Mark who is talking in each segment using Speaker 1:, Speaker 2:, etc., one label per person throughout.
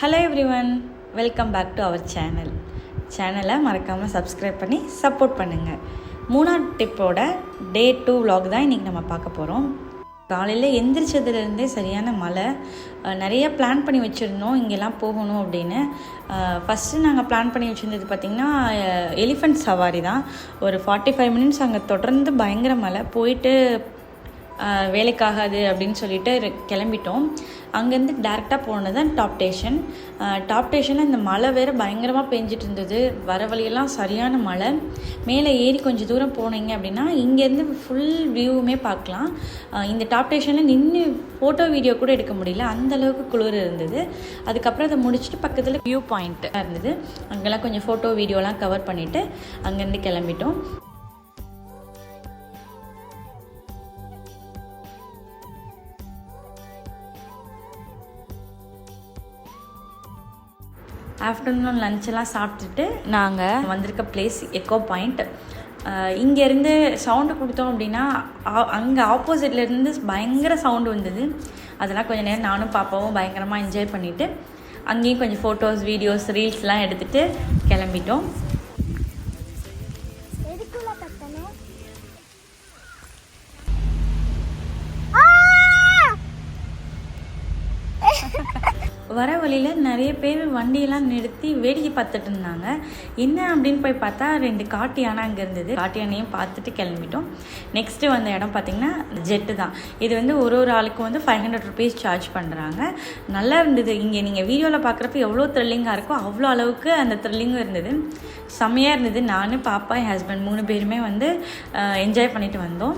Speaker 1: Hello every one welcome back to our channel சேனலை மறக்காமல் subscribe பண்ணி சப்போர்ட் பண்ணுங்கள் மூணாவது டிப்போட டே டூ vlog தான் இன்றைக்கி நம்ம பார்க்க போகிறோம் காலையில் எந்திரிச்சதுலேருந்தே சரியான மழை நிறைய பிளான் பண்ணி வச்சுருந்தோம். இங்கெல்லாம் போகணும் அப்படின்னு. ஃபஸ்ட்டு நாங்கள் பிளான் பண்ணி வச்சுருந்தது பார்த்திங்கன்னா எலிஃபண்ட் சவாரி தான். ஒரு ஃபார்ட்டி ஃபைவ் மினிட்ஸ் அங்கே தொடர்ந்து பயங்கர மழை. போயிட்டு வேலைக்காகாது அப்படின்னு சொல்லிட்டு கிளம்பிட்டோம். அங்கேருந்து டேரெக்டாக போனது தான் டாப் ஸ்டேஷன் டாப் ஸ்டேஷனில் இந்த மழை வேறு பயங்கரமாக பெஞ்சிட்டு இருந்தது. வர வழியெல்லாம் சரியான மழை. மேலே ஏறி கொஞ்சம் தூரம் போனீங்க அப்படின்னா இங்கேருந்து ஃபுல் வியூவுமே பார்க்கலாம். இந்த டாப் ஸ்டேஷனில் நின்று ஃபோட்டோ வீடியோ கூட எடுக்க முடியல. அந்த அளவுக்கு குளிர் இருந்தது. அதுக்கப்புறம் அதை முடிச்சுட்டு பக்கத்தில் வியூ பாயிண்ட் இருந்தது. அங்கெல்லாம் கொஞ்சம் ஃபோட்டோ வீடியோலாம் கவர் பண்ணிவிட்டு அங்கேருந்து கிளம்பிட்டோம். ஆஃப்டர்நூன் லஞ்செல்லாம் சாப்பிட்டுட்டு நாங்கள் வந்திருக்க பிளேஸ் எக்கோ பாயிண்ட் இங்கேருந்து சவுண்டு கொடுத்தோம் அப்படின்னா அங்கே ஆப்போசிட்லேருந்து பயங்கர சவுண்டு வந்தது. அதெல்லாம் கொஞ்சம் நேரம் நானும் பாப்பாவும் பயங்கரமாக என்ஜாய் பண்ணிவிட்டு அங்கேயும் கொஞ்சம் ஃபோட்டோஸ் வீடியோஸ் ரீல்ஸ்லாம் எடுத்துகிட்டு கிளம்பிட்டோம். வர வழியில் நிறைய பேர் வண்டியெல்லாம் நிறுத்தி வேடிக்கை பார்த்துட்டு இருந்தாங்க. என்ன அப்படின்னு போய் பார்த்தா ரெண்டு காட்டு யானை அங்கே இருந்தது. காட்டு யானையும் பார்த்துட்டு கிளம்பிட்டோம். நெக்ஸ்ட்டு வந்த இடம் பார்த்திங்கன்னா ஜெட்டு தான். இது வந்து ஒரு ஒரு ஆளுக்கும் வந்து ஃபைவ் ஹண்ட்ரட் ருபீஸ் சார்ஜ் பண்ணுறாங்க நல்லா இருந்தது. இங்கே நீங்கள் வீடியோவில் பார்க்குறப்ப எவ்வளோ த்ரில்லிங்காக இருக்கோ அவ்வளோ அளவுக்கு அந்த த்ரில்லிங்கும் இருந்தது. செம்மையாக இருந்தது. நான் பாப்பா என் ஹஸ்பண்ட் மூணு பேருமே வந்து என்ஜாய் பண்ணிட்டு வந்தோம்.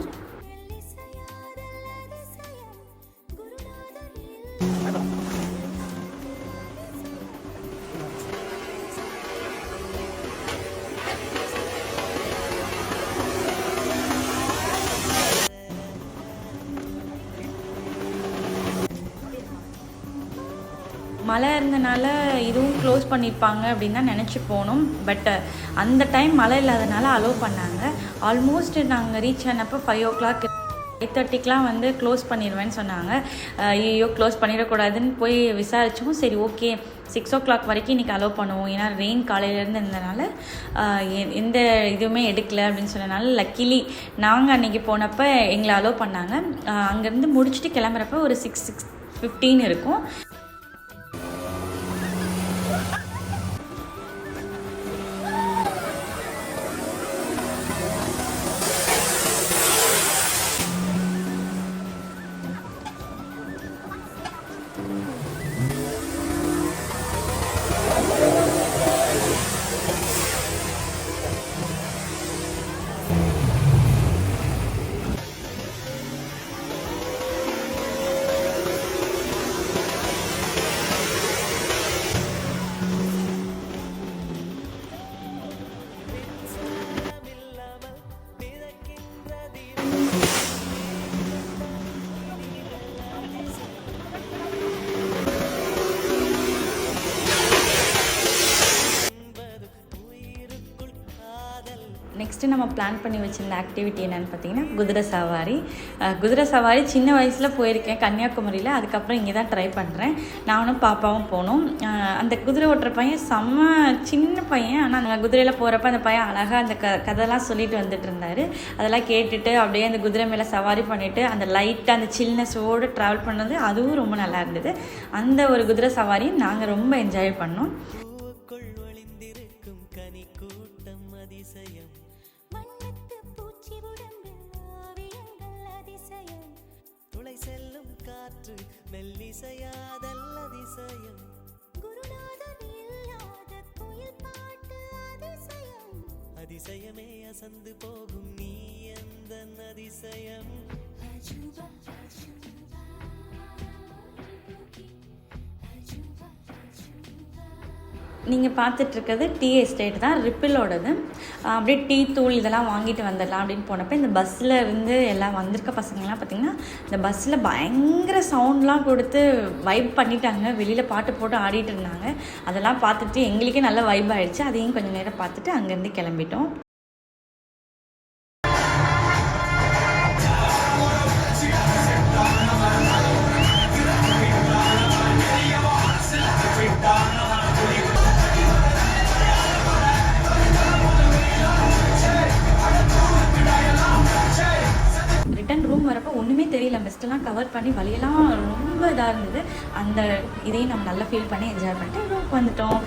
Speaker 1: மழை இருந்தனால இதுவும் க்ளோஸ் பண்ணியிருப்பாங்க அப்படின்னு தான் நினச்சி போனோம். பட் அந்த டைம் மழை இல்லாதனால அலோவ் பண்ணாங்க. ஆல்மோஸ்ட் நாங்கள் ரீச் ஆனப்போ ஃபைவ் ஓ கிளாக் எயிட் தேர்ட்டிக்கெலாம் வந்து க்ளோஸ் பண்ணிடுவேன்னு சொன்னாங்க. ஐயோ க்ளோஸ் பண்ணிடக்கூடாதுன்னு போய் விசாரித்தோம் சரி ஓகே சிக்ஸ் ஓ கிளாக் வரைக்கும் இன்றைக்கி அலோவ் பண்ணுவோம். ஏன்னா ரெயின் காலையிலேருந்து இருந்தனால எ- எந்த இதுவுமே எடுக்கல அப்படின்னு சொன்னனால லக்கிலி நாங்கள் அன்றைக்கி போனப்போ எங்களை அலோவ் பண்ணாங்க. அங்கேருந்து முடிச்சுட்டு கிளம்புறப்ப ஒரு சிக்ஸ் சிக்ஸ் ஃபிஃப்டீன் இருக்கும். நெக்ஸ்ட்டு நம்ம பிளான் பண்ணி வச்சிருந்த ஆக்டிவிட்டி என்னென்னு பார்த்தீங்கன்னா குதிரை சவாரி குதிரை சவாரி சின்ன வயசில் போயிருக்கேன் கன்னியாகுமரியில். அதுக்கப்புறம் இங்கே தான் ட்ரை பண்ணுறேன் நானும் பாப்பாவும் போனோம். அந்த குதிரை ஓட்டுற பையன் செம்ம சின்ன பையன். ஆனால் அந்த குதிரையில் போகிறப்ப அந்த பையன் அழகாக அந்த க கதைலாம் சொல்லிட்டு வந்துட்டு இருந்தார் அதெல்லாம் கேட்டுட்டு அப்படியே அந்த குதிரை மேலே சவாரி பண்ணிவிட்டு அந்த லைட்டாக அந்த சில்னஸோடு ட்ராவல் பண்ணது அதுவும் ரொம்ப நல்லா இருந்தது. அந்த ஒரு குதிரை சவாரியும் நாங்கள் ரொம்ப என்ஜாய் பண்ணோம்.
Speaker 2: கனி கூட்டம் அதிசயம்.
Speaker 3: பூச்சி உடம்பில் ஓவியங்கள் அதிசயம்.
Speaker 2: துளை செல்லும் காற்று மெல்லிசையாதல் அதிசயம்.
Speaker 3: அதிசயம்.
Speaker 2: அசந்து போகும் நீ எந்த அதிசயம்
Speaker 3: அஜூபா அஜூபா.
Speaker 1: நீங்கள் பார்த்துட்ருக்கிறது டீ எஸ்டேட் தான் ரிப்பிளோடது அப்படியே டீ தூள் இதெல்லாம் வாங்கிட்டு வந்துடலாம் அப்படின்னு போனப்போ இந்த பஸ்ஸில் இருந்து எல்லாம் வந்திருக்க பசங்கள்லாம் பார்த்திங்கன்னா இந்த பஸ்ஸில் பயங்கர சவுண்ட்லாம் கொடுத்து வைப் பண்ணிட்டாங்க. வெளியில் பாட்டு போட்டு ஆடிட்டு இருந்தாங்க. அதெல்லாம் பார்த்துட்டு எங்களுக்கே நல்ல வைப் ஆகிடுச்சு அதையும் கொஞ்சம் நேரம் பார்த்துட்டு அங்கேருந்து கிளம்பிட்டோம். எல்லாம் கவர் பண்ணி வழியெல்லாம் ரொம்ப இதாக இருந்தது. அந்த இதையும் நம்ம நல்லா ஃபீல் பண்ணி என்ஜாய் பண்ணிட்டு ரூமுக்கு வந்துட்டோம்.